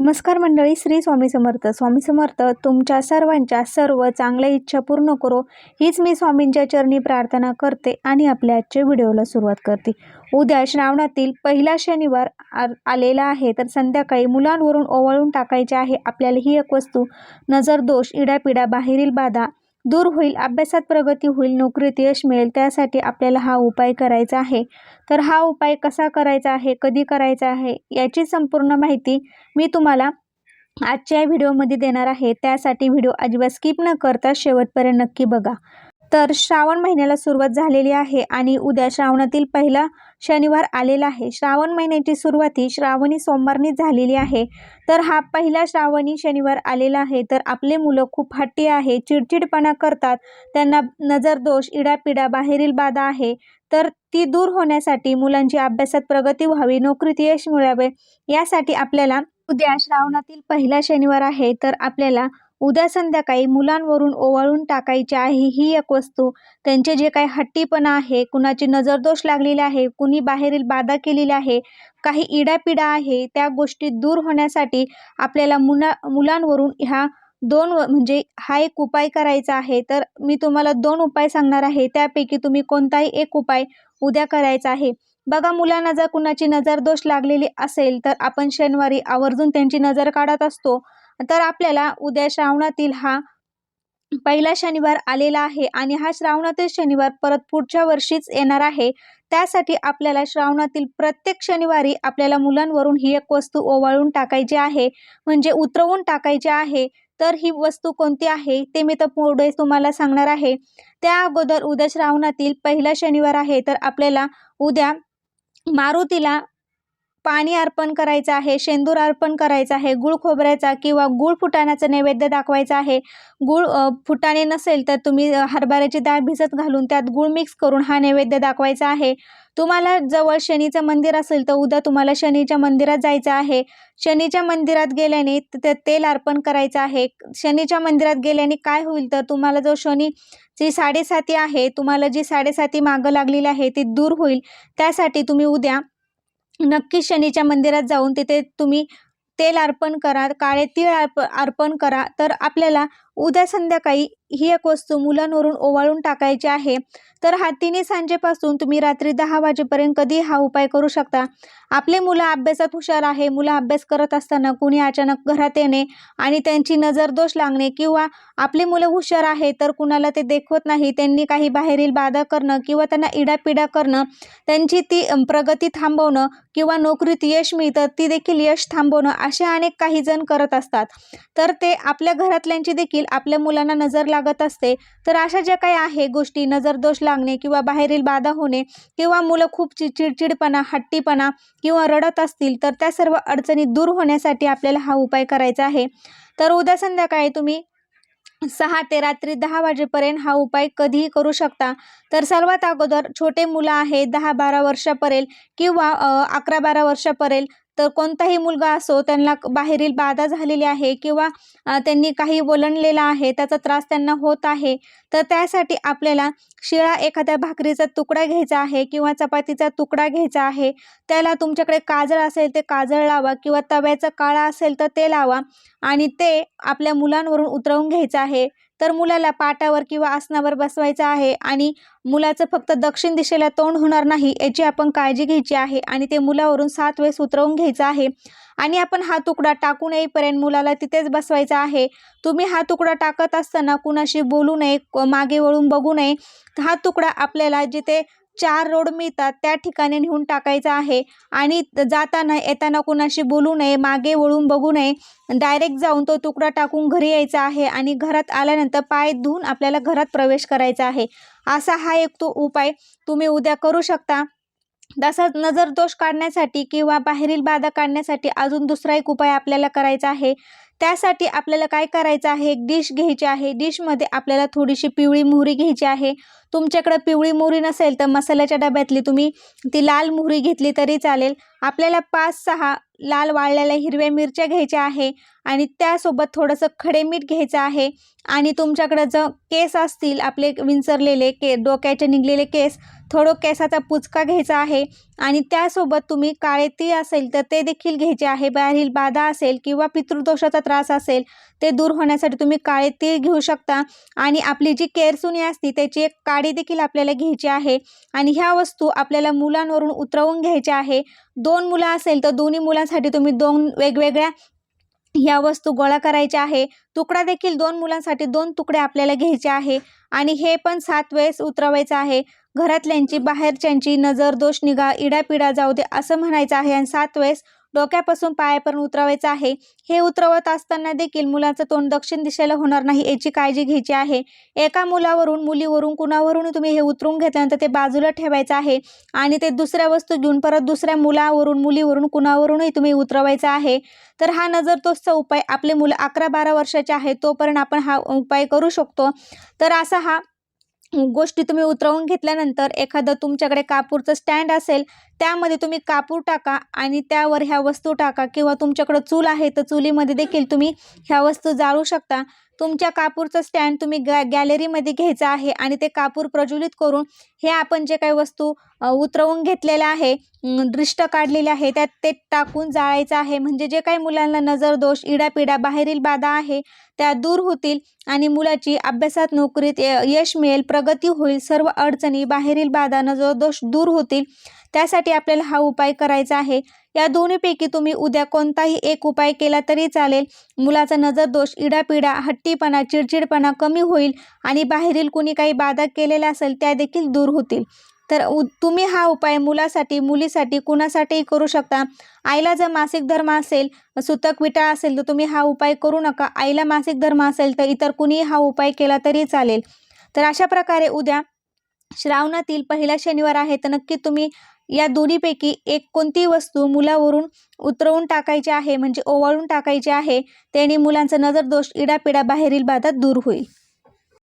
नमस्कार मंडळी श्री स्वामी समर्थ. स्वामी समर्थ तुमच्या सर्वांच्या सर्व चांगल्या इच्छा पूर्ण करो. हीच मी स्वामींच्या चरणी प्रार्थना करते आणि आपल्या आजच्या व्हिडिओला सुरुवात करते. उद्या श्रावणातील पहिला शनिवार आ आलेला आहे तर संध्याकाळी मुलांवरून ओवाळून टाकायचे आहे आपल्याला ही एक वस्तू. नजर दोष इडापिडा बाहेरील बाधा दूर होईल अभ्यासात प्रगती होईल नोकरीत यश मिळेल त्यासाठी आपल्याला हा उपाय करायचा आहे. तर हा उपाय कसा करायचा आहे कधी करायचा आहे याची संपूर्ण माहिती मी तुम्हाला आजच्या या व्हिडिओमध्ये देणार आहे. त्यासाठी व्हिडिओ अजिबात स्किप न करता शेवटपर्यंत नक्की बघा. तर श्रावण महिन्याला सुरुवात झालेली आहे आणि उद्या श्रावणातील पहिला शनिवार आलेला आहे. श्रावण महिन्याची सुरुवाती श्रावणी सोमवारनी झालेली आहे. तर हा पहिला श्रावणी शनिवार आलेला आहे. तर आपले मुलं खूप हट्टी आहे चिडचिडपणा करतात त्यांना नजर दोष इडापिडा बाहेरील बाधा आहे. तर ती दूर होण्यासाठी मुलांची अभ्यासात प्रगती व्हावी नोकरीत यश मिळावे यासाठी आपल्याला उद्या श्रावणातील पहिला शनिवार आहे. तर आपल्याला उद्या संध्याकाळी मुलांवरून ओवाळून टाकायची आहे ही एक वस्तू. त्यांचे जे काही हट्टीपणा आहे कुणाची नजरदोष लागलेली आहे कुणी बाहेरील बाधा केलेली आहे काही इडापिडा आहे त्या गोष्टी दूर होण्यासाठी आपल्याला मुला मुलांवरून ह्या दोन व- म्हणजे हा एक उपाय करायचा आहे. तर मी तुम्हाला दोन उपाय सांगणार आहे. त्यापैकी तुम्ही कोणताही एक उपाय उद्या करायचा आहे. बघा मुलांना जर कुणाची नजरदोष लागलेली असेल तर आपण शनिवारी आवर्जून त्यांची नजर काढत असतो. तर आपल्याला उद्या श्रावणातील हा पहिला शनिवार आलेला आहे आणि हा श्रावणातील शनिवार परत पुढच्या वर्षीच येणार आहे. त्यासाठी आपल्याला श्रावणातील प्रत्येक शनिवारी आपल्याला मुलांवरून ही एक वस्तू ओवाळून टाकायची आहे. म्हणजे उतरवून टाकायची आहे. तर ही वस्तू कोणती आहे ते मी तर पुढे तुम्हाला सांगणार आहे. त्या अगोदर उद्या श्रावणातील पहिला शनिवार आहे. तर आपल्याला उद्या मारुतीला पाणी अर्पण करायचं आहे शेंदूर अर्पण करायचं आहे गुळ खोबऱ्याचा किंवा गुळ फुटाण्याचा नैवेद्य दाखवायचा आहे. गुळ फुटाणे नसेल तर तुम्ही हरभऱ्याची डाळ भिजत घालून त्यात गुळ मिक्स करून हा नैवेद्य दाखवायचा आहे. तुम्हाला जवळ शनीचं मंदिर असेल तर उद्या तुम्हाला शनीच्या मंदिरात जायचं आहे. शनीच्या मंदिरात गेल्याने ते तेल अर्पण करायचं आहे. शनीच्या मंदिरात गेल्याने काय होईल तर तुम्हाला जो शनी जी साडेसाती आहे तुम्हाला जी साडेसाती मागं लागलेली आहे ती दूर होईल. त्यासाठी तुम्ही उद्या नक्की शनीच्या मंदिरात जाऊन तिथे तुम्ही तेल अर्पण करा काळे तीळ अर्प अर्पण करा. तर आपल्याला उद्या संध्याकाळी ही एक वस्तू मुलांवरून ओवाळून टाकायची आहे. तर हा तिन्ही सांजेपासून तुम्ही रात्री दहा वाजेपर्यंत कधी हा उपाय करू शकता. आपले मुलं अभ्यासात हुशार आहे मुलं अभ्यास करत असताना कुणी अचानक घरात येणे आणि त्यांची नजर दोष लागणे किंवा आपली मुलं हुशार आहे तर कुणाला ते देखवत नाही त्यांनी काही बाहेरील बाधा करणं किंवा त्यांना इडापिडा करणं त्यांची ती प्रगती थांबवणं किंवा नोकरीत यश मिळतं ती देखील यश थांबवणं असे अनेक काही जण करत असतात. तर ते आपल्या घरातल्यांची देखील आपल्या मुलांना नजर लागत असते. तर अशा ज्या काही आहे गोष्टी नजर दोष लागणे किंवा बाहेरील बाधा होणे किंवा मुलं खूप चि चिडचिडपणा हट्टीपणा किंवा रडत असतील तर त्या सर्व अडचणी दूर होण्यासाठी आपल्याला हा उपाय करायचा आहे. तर उद्या संध्याकाळी तुम्ही सहा ते रात्री दहा वाजेपर्यंत हा उपाय कधीही करू शकता. तर सर्वात अगोदर छोटे मुलं आहे दहा बारा वर्षापर्यंत किंवा अकरा बारा वर्षापर्यंत तर कोणताही मुलगा असो त्यांना बाहेरील बाधा झालेली आहे किंवा त्यांनी काही वलणलेलं आहे त्याचा त्रास त्यांना होत आहे तर त्यासाठी आपल्याला शिळा एखाद्या भाकरीचा तुकडा घ्यायचा आहे किंवा चपातीचा तुकडा घ्यायचा आहे त्याला तुमच्याकडे काजळ असेल ते काजळ लावा किंवा तव्याचा काळा असेल तर ते लावा आणि ते आपल्या मुलांवरून उतरवून घ्यायचं आहे. तर मुलाला पाटावर किंवा आसनावर बसवायचं आहे आणि मुलाचं फक्त दक्षिण दिशेला तोंड होणार नाही याची आपण काळजी घ्यायची आहे आणि ते मुलावरून सात वेळेस उतरवून घ्यायचं आहे. आणि आपण हा तुकडा टाकून येईपर्यंत मुलाला तिथेच बसवायचा आहे. तुम्ही हा तुकडा टाकत असताना कुणाशी बोलू नये मागे वळून बघू नये. हा तुकडा आपल्याला जिथे चार रोड मिळतात त्या ठिकाणी नेऊन टाकायचा आहे. आणि जाताना येताना कुणाशी बोलू नये मागे वळून बघू नये. डायरेक्ट जाऊन तो तुकडा टाकून घरी यायचा आहे आणि घरात आल्यानंतर पाय धुवून आपल्याला घरात प्रवेश करायचा आहे. असा हा एक तो उपाय तुम्ही उद्या करू शकता. तसाच नजर दोष काढण्यासाठी किंवा बाहेरील बाधा काढण्यासाठी अजून दुसरा एक उपाय आपल्याला करायचा आहे. त्यासाठी आपल्याला काय करायचं आहे? एक डिश घ्यायची आहे. डिशमध्ये आपल्याला थोडीशी पिवळी मोहरी घ्यायची आहे. तुमच्याकडं पिवळी मोहरी नसेल तर मसाल्याच्या डब्यातली तुम्ही ती लाल मोहरी घेतली तरी चालेल. आपल्याला पाच सहा लाल वाळलेल्या हिरव्या मिरच्या घ्यायच्या आहे आणि त्यासोबत थोडंसं खडे मीठ घ्यायचं आहे. आणि तुमच्याकडं जर केस असतील आपले विंचरलेले के डोक्याचे निघलेले केस थोडं केसाचा पुचका घ्यायचा आहे. आणि त्यासोबत तुम्ही काळे ती असेल तर ते देखील घ्यायचे आहे. बाहेरील बाधा असेल किंवा पितृदोषाचा त्रास असेल ते दूर होण्यासाठी तुम्ही काळे तीळ घेऊ शकता. आणि आपली जी केरसुनी असते त्याची एक काडी देखील आपल्याला घ्यायची आहे. आणि ह्या वस्तू आपल्याला मुलांवरून उतरवून घ्यायच्या आहे. दोन मुलं असेल तर दोन्ही मुलांसाठी तुम्ही दोन वेगवेगळ्या ह्या वस्तू गोळा करायच्या आहे. तुकडा देखील दोन मुलांसाठी दोन तुकडे आपल्याला घ्यायचे आहे. आणि हे पण सात वेळेस उतरवायचं आहे. घरातल्यांची बाहेरच्यांची नजर दोष निघा इडापिडा जाऊ दे असं म्हणायचं आहे. आणि सात वेळेस डोक्यापासून पायापर्यंत उतरवायचं आहे. हे उतरवत असताना देखील मुलाचं तोंड दक्षिण दिशेला होणार नाही याची काळजी घ्यायची आहे. एका मुलावरून मुलीवरून कुणावरून तुम्ही हे उतरून घेतल्यानंतर ते बाजूला ठेवायचं आहे आणि ते दुसऱ्या वस्तू घेऊन परत दुसऱ्या मुलावरून मुलीवरून कुणावरूनही तुम्ही उतरवायचं आहे. तर हा नजर तोचचा उपाय आपले मुलं अकरा बारा वर्षाचे आहे तोपर्यंत आपण हा उपाय करू शकतो. तर असा हा गोष्टी तुम्ही उतरवून घेतल्यानंतर एखादं तुमच्याकडे कापूरचं स्टँड असेल त्यामध्ये तुम्ही कापूर टाका आणि त्यावर ह्या वस्तू टाका किंवा तुमच्याकडं चूल आहे तर चुलीमध्ये देखील तुम्ही ह्या वस्तू जाळू शकता. तुमच्या कापूरचं स्टँड तुम्ही गॅ गॅलरीमध्ये घ्यायचं आहे आणि ते कापूर प्रज्वलित करून हे आपण जे काही वस्तू उतरवून घेतलेल्या आहे दृष्ट काढलेले आहे त्यात ते टाकून जाळायचं आहे. म्हणजे जे काही मुलांना नजर दोष इडापिडा बाहेरील बाधा आहे त्या दूर होतील आणि मुलाची अभ्यासात नोकरीत य- यश मिळेल प्रगती होईल सर्व अडचणी बाहेरील बाधा नजर दोष दूर होतील. त्यासाठी आपल्याला हा उपाय करायचा आहे. या दोन्हीपैकी तुम्ही उद्या कोणताही एक उपाय केला तरी चालेल. मुलाचा नजर दोष इडापिडा हट्टीपणा चिडचिडपणा कमी होईल आणि बाहेरील कुणी काही बाधा केलेल्या असेल त्या देखील दूर होतील. तर उ तुम्ही हा उपाय मुलासाठी मुलीसाठी कुणासाठीही करू शकता. आईला जर मासिक धर्म असेल सुतक विटाळ असेल तर तुम्ही हा उपाय करू नका. आईला मासिक धर्म असेल तर इतर कुणीही हा उपाय केला तरी चालेल. तर अशा प्रकारे उद्या श्रावणातील पहिला शनिवार आहे तर नक्की तुम्ही या दोन्हीपैकी एक कोणतीही वस्तू मुलावरून उतरवून टाकायची आहे म्हणजे ओवाळून टाकायची आहे त्याने मुलांचा नजरदोष इडापिडा बाहेरील बाधा दूर होईल.